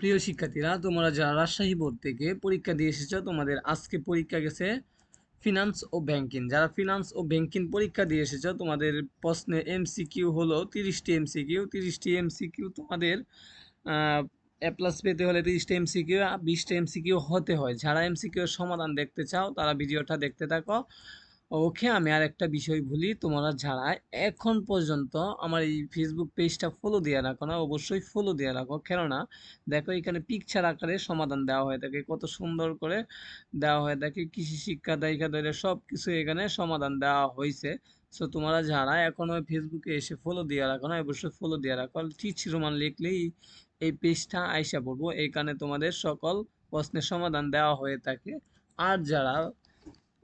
প্রিয় শিক্ষার্থীরা, তোমরা যারা রাজশাহী বোর্ড থেকে পরীক্ষা দিয়ে এসেছ, তোমাদের আজকে পরীক্ষা গেছে ফিনান্স ও ব্যাংকিং যারা ফিনান্স ও ব্যাংকিং পরীক্ষা দিয়ে এসেছ, তোমাদের প্রশ্নে এমসিকিউ হলো তিরিশটি এমসিকিউ তিরিশটি এমসিকিউ তোমাদের প্লাস পেতে হলে তিরিশটা এমসিকিউ বিশটা এমসিকিউ হতে হয়। যারা এমসিকিউ এর সমাধান দেখতে চাও, তারা ভিডিওটা দেখতে থাকো। ওকে আমি আর একটা বিষয় বলি তোমরা যারা এখন পর্যন্ত আমার এই ফেসবুক পেজটা ফলো দিয়ে রাখো না, অবশ্যই ফলো দিয়ে রাখো। কেননা, দেখো এখানে পিকচার আকারে সমাধান দেওয়া হয়ে থাকে, কত সুন্দর করে দেওয়া হয়ে থাকে, কৃষি শিক্ষা, দায়িকা ধরে সব কিছু এখানে সমাধান দেওয়া হয়েছে। সো তোমরা যারা এখনও ফেসবুকে এসে ফলো দিয়ে রাখো না, অবশ্যই ফলো দিয়ে রাখো। টিচ রোমান লিখলেই এই পেজটা আইসা পড়ব, এখানে তোমাদের সকল প্রশ্নের সমাধান দেওয়া হয়ে থাকে। আর যারা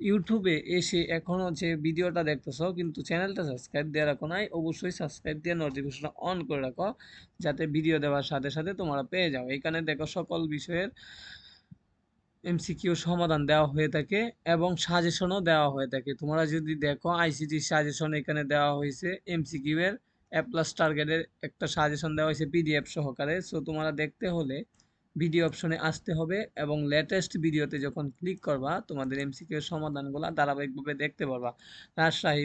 ইউটিউবে এসে এখনও যে ভিডিওটা দেখতেছো, কিন্তু চ্যানেলটা সাবস্ক্রাইব দিয়ে রাখো নাই, অবশ্যই সাবস্ক্রাইব দিয়ে নোটিফিকেশনটা অন করে রাখো, যাতে ভিডিও দেওয়ার সাথে সাথে তোমরা পেয়ে যাও। এখানে দেখো সকল বিষয়ের এমসিকিউ সমাধান দেওয়া হয়ে থাকে এবং সাজেশনও দেওয়া হয়ে থাকে। তোমরা যদি দেখো আইসিটি সাজেশন এখানে দেওয়া হয়েছে এমসিকিউ এর এ প্লাস টার্গেটের একটা সাজেশন দেওয়া হয়েছে পিডিএফ সহকারে। সো তোমরা দেখতে হলে ভিডিও অপশনে আসতে হবে এবং লেটেস্ট ভিডিওতে যখন ক্লিক করবা, তোমাদের এমসিকিউ এর সমাধানগুলো ধারাবাহিকভাবে দেখতে পারবা। রাজশাহী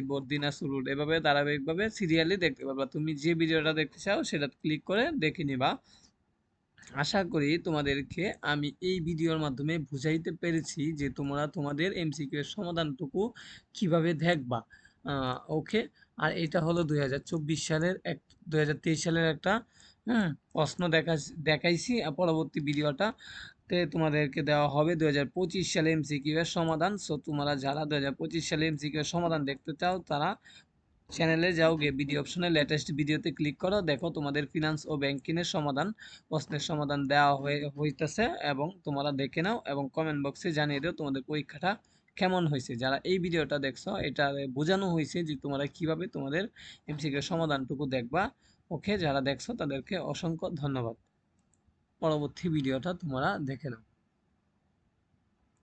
রোড এভাবে ধারাবাহিকভাবে সিরিয়ালি দেখতে পারবা। তুমি যে ভিডিওটা দেখতে চাও, সেটা ক্লিক করে দেখে নিবা। আশা করি তোমাদেরকে আমি এই ভিডিওর মাধ্যমে বুঝাইতে পেরেছি যে তোমরা তোমাদের এমসিকিউ এর সমাধানটুকু কীভাবে দেখবা। ওকে আর এটা হলো দুই হাজার চব্বিশ সালের এক, দুই সালের একটা হুম, প্রশ্ন দেখা দেখাইছি পরবর্তী ভিডিওটা তে তোমাদেরকে দেওয়া হবে দু হাজার পঁচিশ সালে এমসিকিউ এর সমাধান। সো তোমরা যারা দু হাজার পঁচিশ সালে এমসিকিউ এর সমাধান দেখতে চাও, তারা চ্যানেলে যাও, গিয়ে ভিডিও অপশনে লেটেস্ট ভিডিওতে ক্লিক করো। দেখো তোমাদের ফিনান্স ও ব্যাংকিংয়ের সমাধান, প্রশ্নের সমাধান দেওয়া হয়ে, হইতেছে এবং তোমরা দেখে নাও এবং কমেন্ট বক্সে জানিয়ে দাও তোমাদের পরীক্ষাটা কেমন হয়েছে যারা এই ভিডিওটা দেখছ এটা বোঝানো হয়েছে যে তোমরা কীভাবে তোমাদের এমসিকিউ সমাধানটুকু দেখবা। ওকে যারা দেখছ তাদেরকে অসংখ্য ধন্যবাদ। পরবর্তী ভিডিওটা তোমরা দেখে নাও।